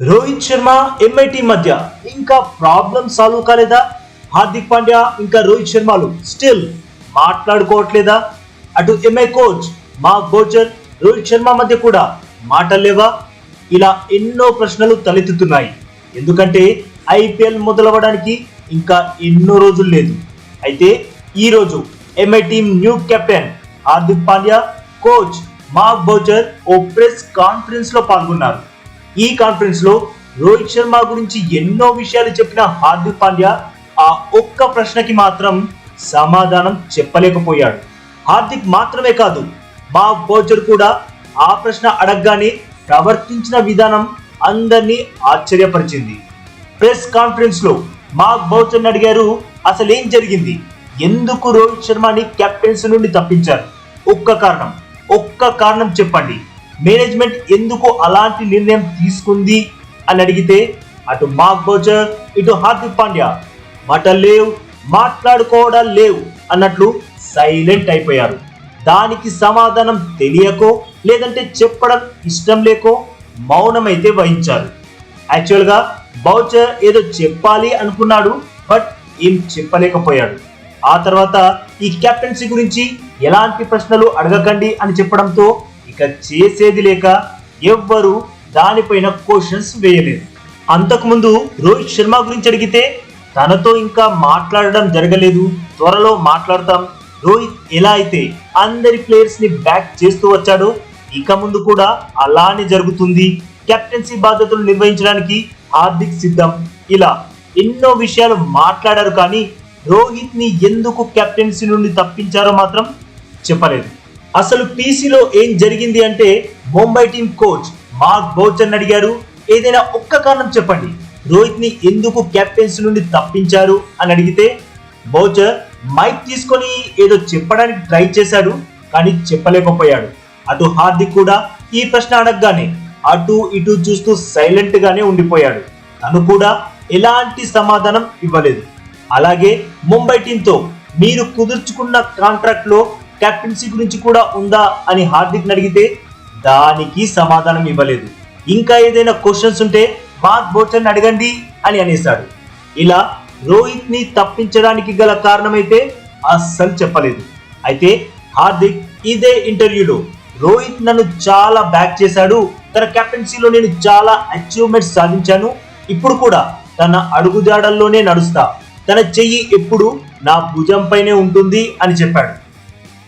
Rohit Sharma MIT మధ్య ఇంకా problem solve కాలేదా? హార్దిక్ పాండ్యా ఇంకా రోహిత్ శర్మలు స్టిల్ మాట్లాడుకోవట్లేదా? అటు ఎంఐ కోచ్ మా గోచర్ రోహిత్ శర్మ మధ్య కూడా మాటలేవా ఇలా ఎన్నో ప్రశ్నలు తలెత్తుతున్నాయి. ఎందుకంటే ఐపీఎల్ మొదలవ్వడానికి ఇంకా ఎన్నో రోజులు లేదు. అయితే ఈ రోజు MI team new captain Hardik Pandya coach Mark Boucher ఓ ప్రెస్ కాన్ఫరెన్స్లో పాల్గొన్నారు. ఈ కాన్ఫరెన్స్లో రోహిత్ శర్మ గురించి ఎన్నో విషయాలు చెప్పిన హార్దిక్ పాండ్యా ఆ ఒక్క ప్రశ్నకి మాత్రం సమాధానం చెప్పలేకపోయాడు. హార్దిక్ మాత్రమే కాదు మా బోచర్ కూడా ఆ ప్రశ్న అడగగానే ప్రవర్తించిన విధానం అందరినీ ఆశ్చర్యపరిచింది. ప్రెస్ కాన్ఫరెన్స్లో మార్క్ బౌచర్ అడిగారు అసలు ఏం జరిగింది? ఎందుకు రోహిత్ శర్మని కెప్టెన్సీ నుండి తప్పించారు? ఒక్క కారణం ఒక్క కారణం చెప్పండి. మేనేజ్మెంట్ ఎందుకు అలాంటి నిర్ణయం తీసుకుంది అని అడిగితే అటు మార్క్ బౌచర్ ఇటు హార్దిక్ పాండ్యా మాట లేవు మాట్లాడుకోవడం లేవు అన్నట్లు సైలెంట్ అయిపోయారు. దానికి సమాధానం తెలియకో లేదంటే చెప్పడం ఇష్టం లేకో మౌనమైతే వహించారు. యాక్చువల్గా బౌచర్ ఏదో చెప్పాలి అనుకున్నాడు బట్ ఏం చెప్పలేకపోయాడు. ఆ తర్వాత ఈ కెప్టెన్సీ గురించి ఎలాంటి ప్రశ్నలు అడగకండి అని చెప్పడంతో ఇక చేసేది లేక ఎవ్వరు దానిపైన క్వశ్చన్స్ వేయలేదు. అంతకుముందు రోహిత్ శర్మ గురించి అడిగితే తనతో ఇంకా మాట్లాడడం జరగలేదు. త్వరలో మాట్లాడతాం. రోహిత్ ఎలా అయితే అందరి ప్లేయర్స్ని బ్యాక్ చేస్తూ వచ్చాడో ఇక ముందు కూడా అలానే జరుగుతుంది. కెప్టెన్సీ బాధ్యతలు నిర్వహించడానికి హార్దిక్ సిద్ధం. ఇలా ఎన్నో విషయాలు మాట్లాడారు కానీ రోహిత్ని ఎందుకు కెప్టెన్సీ నుండి తప్పించారో మాత్రం చెప్పలేదు. అసలు పీసీలో ఏం జరిగింది అంటే Mumbai team coach Mark Boucher అడిగారు. ఏదైనా ఒక్క కారణం చెప్పండి. రోహిత్ని ఎందుకు కెప్టెన్సీ నుండి తప్పించారు అని అడిగితే బౌచర్ మైక్ తీసుకొని ఏదో చెప్పడానికి ట్రై చేశాడు కానీ చెప్పలేకపోయాడు. అటు హార్దిక్ కూడా ఈ ప్రశ్న అడగగానే అటు ఇటు చూస్తూ సైలెంట్ గానే ఉండిపోయాడు. తను కూడా ఎలాంటి సమాధానం ఇవ్వలేదు. అలాగే ముంబై టీంతో మీరు కుదుర్చుకున్న కాంట్రాక్ట్లో కెప్టెన్సీ గురించి కూడా ఉందా అని హార్దిక్ అడిగితే దానికి సమాధానం ఇవ్వలేదు. ఇంకా ఏదైనా క్వశ్చన్స్ ఉంటే మార్క్ బోచన్ అడగండి అని అనేశాడు. ఇలా రోహిత్ని తప్పించడానికి గల కారణమైతే అస్సలు చెప్పలేదు. అయితే హార్దిక్ ఇదే ఇంటర్వ్యూలో రోహిత్ నన్ను చాలా బ్యాక్ చేశాడు తన కెప్టెన్సీలో నేను చాలా అచీవ్మెంట్స్ సాధించాను ఇప్పుడు కూడా తన అడుగుజాడల్లోనే నడుస్తా తన చెయ్యి ఎప్పుడు నా భుజంపైనే ఉంటుంది అని చెప్పాడు.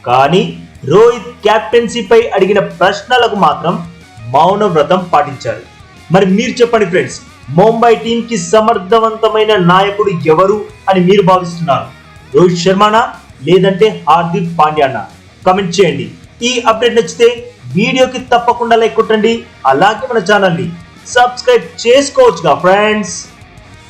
కానీ రోహిత్ కెప్టెన్సీపై అడిగిన ప్రశ్నలకు మాత్రం మౌన వ్రతం పాటించారు. మరి మీరు చెప్పండి ఫ్రెండ్స్ ముంబై టీం కి సమర్థవంతమైన నాయకుడు ఎవరు అని మీరు భావిస్తున్నారు? రోహిత్ శర్మనా లేదంటే హార్దిక్ పాండ్యానా? కమెంట్ చేయండి. ఈ అప్డేట్ నచ్చితే వీడియోకి తప్పకుండా లైక్ కొట్టండి అలాగే మన ఛానల్ని సబ్స్క్రైబ్ చేసుకోవచ్చుగా ఫ్రెండ్స్.